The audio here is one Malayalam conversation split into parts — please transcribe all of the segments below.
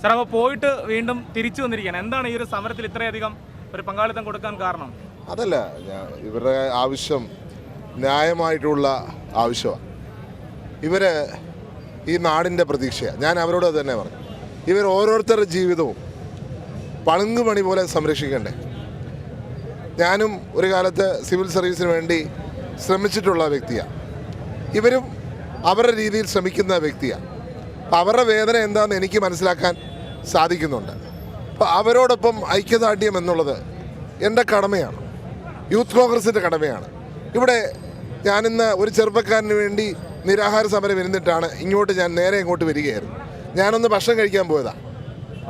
സാർ അപ്പോൾ പോയിട്ട് വീണ്ടും തിരിച്ചു വന്നിരിക്കുകയാണ്. എന്താണ് ഈ ഒരു സമരത്തിൽ ഇത്രയധികം ഒരു പങ്കാളിത്തം കൊടുക്കാൻ കാരണം? അതല്ല ഇവരുടെ ആവശ്യം ന്യായമായിട്ടുള്ള ആവശ്യമാണ്. ഇവർ ഈ നാടിന്റെ പ്രതീക്ഷയാണ് ഞാൻ അവരോട് തന്നെ പറഞ്ഞു. ഇവർ ഓരോരുത്തരുടെ ജീവിതവും പളുങ്കുമണി പോലെ സംരക്ഷിക്കണ്ടേ? ഞാനും ഒരു കാലത്ത് സിവിൽ സർവീസിന് വേണ്ടി ശ്രമിച്ചിട്ടുള്ള വ്യക്തിയാണ് ഇവരും അവരുടെ രീതിയിൽ ശ്രമിക്കുന്ന വ്യക്തിയാണ് അവരുടെ വേദന എന്താണെന്ന് എനിക്ക് മനസ്സിലാക്കാൻ സാധിക്കുന്നുണ്ട്. അപ്പോൾ അവരോടൊപ്പം ഐക്യദാർഢ്യം എന്നുള്ളത് എന്റെ കടമയാണ്. യൂത്ത് കോൺഗ്രസിന്റെ കടമയാണ്. ഇവിടെ ഞാനിന്ന് ഒരു ചെറുപ്പക്കാരന് വേണ്ടി നിരാഹാര സമരം ഇരുന്നിട്ടാണ് ഇങ്ങോട്ട് ഞാൻ നേരെ ഇങ്ങോട്ട് വരികയായിരുന്നു. ഞാനൊന്ന് ഭക്ഷണം കഴിക്കാൻ പോയതാണ്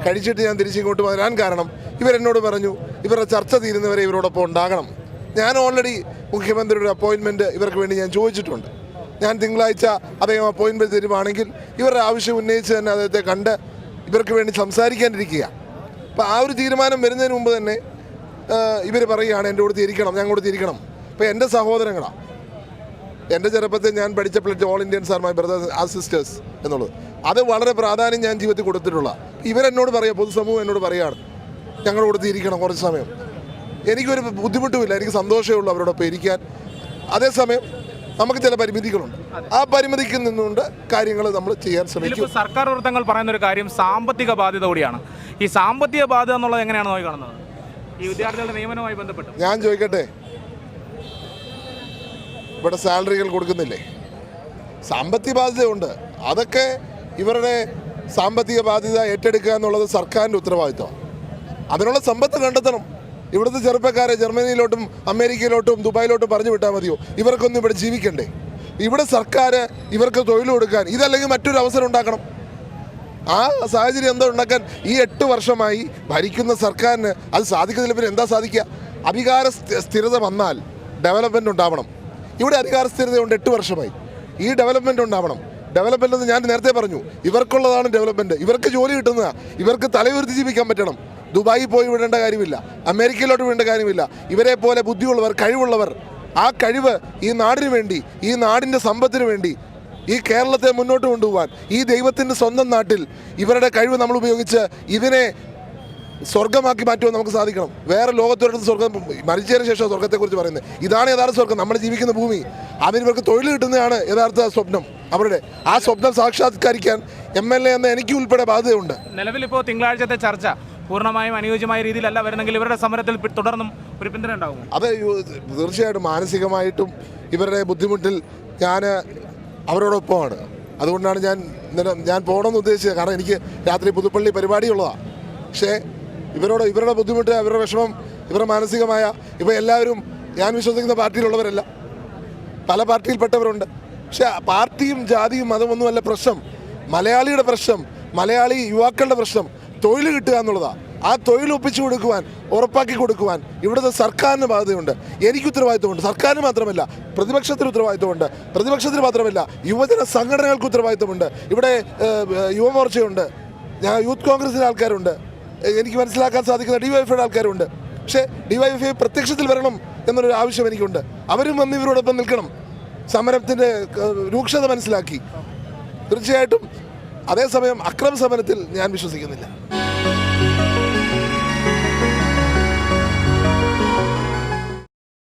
കഴിച്ചിട്ട് ഞാൻ തിരിച്ചിങ്ങോട്ട് വരാൻ കാരണം ഇവരെന്നോട് പറഞ്ഞു ഇവരുടെ ചർച്ച തീരുന്നവരെ ഇവരോടൊപ്പം ഉണ്ടാകണം. ഞാൻ ഓൾറെഡി മുഖ്യമന്ത്രിയുടെ അപ്പോയിൻമെന്റ് ഇവർക്ക് വേണ്ടി ഞാൻ ചോദിച്ചിട്ടുണ്ട്. ഞാൻ തിങ്കളാഴ്ച അദ്ദേഹം അപ്പോയിൻമെന്റ് തരുവാണെങ്കിൽ ഇവരുടെ ആവശ്യം ഉന്നയിച്ച് തന്നെ അദ്ദേഹത്തെ കണ്ട് ഇവർക്ക് വേണ്ടി സംസാരിക്കാനിരിക്കുക. അപ്പോൾ ആ ഒരു തീരുമാനം വരുന്നതിന് മുമ്പ് തന്നെ ഇവർ പറയുകയാണ് എന്റെ കൂടെ തിരിക്കണം ഞാൻ കൂടെ തിരിക്കണം. അപ്പോൾ എന്റെ സഹോദരങ്ങളാണ് എന്റെ ചെറുപ്പത്തിൽ ഞാൻ പഠിച്ച pledge all Indians are my brothers ആ സിസ്റ്റേഴ്സ് എന്നുള്ളത്. അത് വളരെ പ്രാധാന്യം ഞാൻ ജീവിതത്തിൽ കൊടുത്തിട്ടുള്ള. ഇവരെന്നോട് പറയുക പൊതുസമൂഹം എന്നോട് പറയുകയാണ് ഞങ്ങളുടെ കൂടെ തിരിക്കണം കുറച്ച് സമയം. എനിക്കൊരു ബുദ്ധിമുട്ടുമില്ല എനിക്ക് സന്തോഷമേ ഉള്ളൂ അവരോടൊപ്പം ഇരിക്കാൻ. അതേസമയം നമുക്ക് ചില പരിമിതികളുണ്ട്. ആ പരിമിതിക്ക് നിന്നുകൊണ്ട് കാര്യങ്ങൾ നമ്മൾ ചെയ്യാൻ ശ്രമിക്കും. സർക്കാർ വൃത്തങ്ങൾ പറയുന്ന ഒരു കാര്യം സാമ്പത്തിക ബാധ്യത കൂടിയാണ്. ഈ സാമ്പത്തിക ബാധ്യത എന്നുള്ളത് എങ്ങനെയാണ് നോക്കി കാണുന്നത്? ഈ വിദ്യാർത്ഥികളുടെ നിയമനവുമായി ബന്ധപ്പെട്ട്. ഞാൻ ചോദിക്കട്ടെ? ഇവിടെ സാലറികൾ കൊടുക്കുന്നില്ലേ? സാമ്പത്തിക ബാധ്യതയുണ്ട്. അതൊക്കെ ഇവരുടെ സാമ്പത്തിക ബാധ്യത ഏറ്റെടുക്കുക എന്നുള്ളത് സർക്കാരിന്റെ ഉത്തരവാദിത്വം. അതിനുള്ള സമ്പത്ത് കണ്ടെത്തണം. ഇവിടുത്തെ ചെറുപ്പക്കാരെ ജർമ്മനിയിലോട്ടും അമേരിക്കയിലോട്ടും ദുബായിലോട്ടും പറഞ്ഞു വിട്ടാൽ മതിയോ? ഇവർക്കൊന്നും ഇവിടെ ജീവിക്കണ്ടേ? ഇവിടെ സർക്കാർ ഇവർക്ക് തൊഴിൽ കൊടുക്കാൻ ഇതല്ലെങ്കിൽ മറ്റൊരു അവസരം ഉണ്ടാക്കണം. ആ സാഹചര്യം എന്താ ഉണ്ടാക്കാൻ ഈ എട്ട് വർഷമായി ഭരിക്കുന്ന സർക്കാരിന് അത് സാധിക്കുന്നില്ല പിന്നെ എന്താ സാധിക്കുക? അധികാര സ്ഥിരത വന്നാൽ ഡെവലപ്മെന്റ് ഉണ്ടാവണം. ഇവിടെ അധികാര സ്ഥിരതയുണ്ട് എട്ട് വർഷമായി. ഈ ഡെവലപ്മെന്റ് ഉണ്ടാവണം. ഡെവലപ്മെന്റ് എന്ന് ഞാൻ നേരത്തെ പറഞ്ഞു ഇവർക്കുള്ളതാണ് ഡെവലപ്മെന്റ് ഇവർക്ക് ജോലി കിട്ടുന്നതാണ് ഇവർക്ക് തലയുയർത്തി ജീവിക്കാൻ പറ്റണം. ദുബായിൽ പോയി വിടേണ്ട കാര്യമില്ല. അമേരിക്കയിലോട്ട് വിടേണ്ട കാര്യമില്ല. ഇവരെ പോലെ ബുദ്ധിയുള്ളവർ കഴിവുള്ളവർ ആ കഴിവ് ഈ നാടിന് വേണ്ടി ഈ നാടിന്റെ സമ്പത്തിന് വേണ്ടി ഈ കേരളത്തെ മുന്നോട്ട് കൊണ്ടുപോകാൻ ഈ ദൈവത്തിന്റെ സ്വന്തം നാട്ടിൽ ഇവരുടെ കഴിവ് നമ്മൾ ഉപയോഗിച്ച് ഇതിനെ സ്വർഗമാക്കി മാറ്റുവാൻ നമുക്ക് സാധിക്കണം. വേറെ ലോകത്തൊരിടത്ത് സ്വർഗം മരിച്ചതിന് ശേഷം സ്വർഗത്തെക്കുറിച്ച് പറയുന്നത്. ഇതാണ് യഥാർത്ഥ സ്വർഗം നമ്മൾ ജീവിക്കുന്ന ഭൂമി. അവരിവർക്ക് തൊഴിൽ കിട്ടുന്നതാണ് യഥാർത്ഥ സ്വപ്നം. അവരുടെ ആ സ്വപ്നം സാക്ഷാത്കരിക്കാൻ എം എൽ എ എന്ന എനിക്ക് ഉൾപ്പെടെ ബാധ്യതയുണ്ട്. നിലവിലിപ്പോൾ തിങ്കളാഴ്ചത്തെ ചർച്ച. പൂർണമായും അനുയോജ്യമായ രീതിയിലല്ല വരുന്നെങ്കിൽ ഇവരുടെ സമരത്തിൽ തുടർന്നും ഒരു പിന്തുണ ഉണ്ടാകും അത് തീർച്ചയായിട്ടും മാനസികമായിട്ടും ഇവരുടെ ബുദ്ധിമുട്ടിൽ ഞാൻ അവരോടൊപ്പമാണ്. അതുകൊണ്ടാണ് ഞാൻ ഞാൻ പോകണമെന്ന് ഉദ്ദേശിച്ചത്. കാരണം എനിക്ക് രാത്രി പുതുപ്പള്ളി പരിപാടിയുള്ളതാണ് പക്ഷേ ഇവരോട് ഇവരുടെ ബുദ്ധിമുട്ട് ഇവരുടെ വിഷമം ഇവരുടെ മാനസികമായ ഇപ്പോൾ എല്ലാവരും ഞാൻ വിശ്വസിക്കുന്ന പാർട്ടിയിലുള്ളവരല്ല. പല പാർട്ടിയിൽപ്പെട്ടവരുണ്ട്. പക്ഷേ പാർട്ടിയും ജാതിയും മതമൊന്നുമല്ല പ്രശ്നം. മലയാളിയുടെ പ്രശ്നം മലയാളി യുവാക്കളുടെ പ്രശ്നം. തൊഴിൽ കിട്ടുക എന്നുള്ളതാണ് ആ തൊഴിൽ ഒപ്പിച്ചു കൊടുക്കുവാൻ ഉറപ്പാക്കി കൊടുക്കുവാൻ ഇവിടുത്തെ സർക്കാരിന് ബാധ്യതയുണ്ട്. എനിക്ക് ഉത്തരവാദിത്വമുണ്ട്. സർക്കാരിന് മാത്രമല്ല പ്രതിപക്ഷത്തിന് ഉത്തരവാദിത്വമുണ്ട്. പ്രതിപക്ഷത്തിന് മാത്രമല്ല യുവജന സംഘടനകൾക്ക് ഉത്തരവാദിത്വമുണ്ട്. ഇവിടെ യുവമോർച്ചയുണ്ട്. ഞാൻ യൂത്ത് കോൺഗ്രസിന്റെ ആൾക്കാരുണ്ട്. എനിക്ക് മനസ്സിലാക്കാൻ സാധിക്കുന്ന ഡിവൈഎഫ്ഐയുടെ ആൾക്കാരുണ്ട്. പക്ഷേ ഡിവൈഎഫ്ഐ പ്രത്യക്ഷത്തിൽ വരണം എന്നൊരു ആവശ്യം എനിക്കുണ്ട്. അവരും വന്ന് ഇവരോടൊപ്പം നിൽക്കണം. സമരത്തിന്റെ രൂക്ഷത മനസ്സിലാക്കി. തീർച്ചയായിട്ടും അതേസമയം അക്രമ സമരത്തിൽ ഞാൻ വിശ്വസിക്കുന്നില്ല.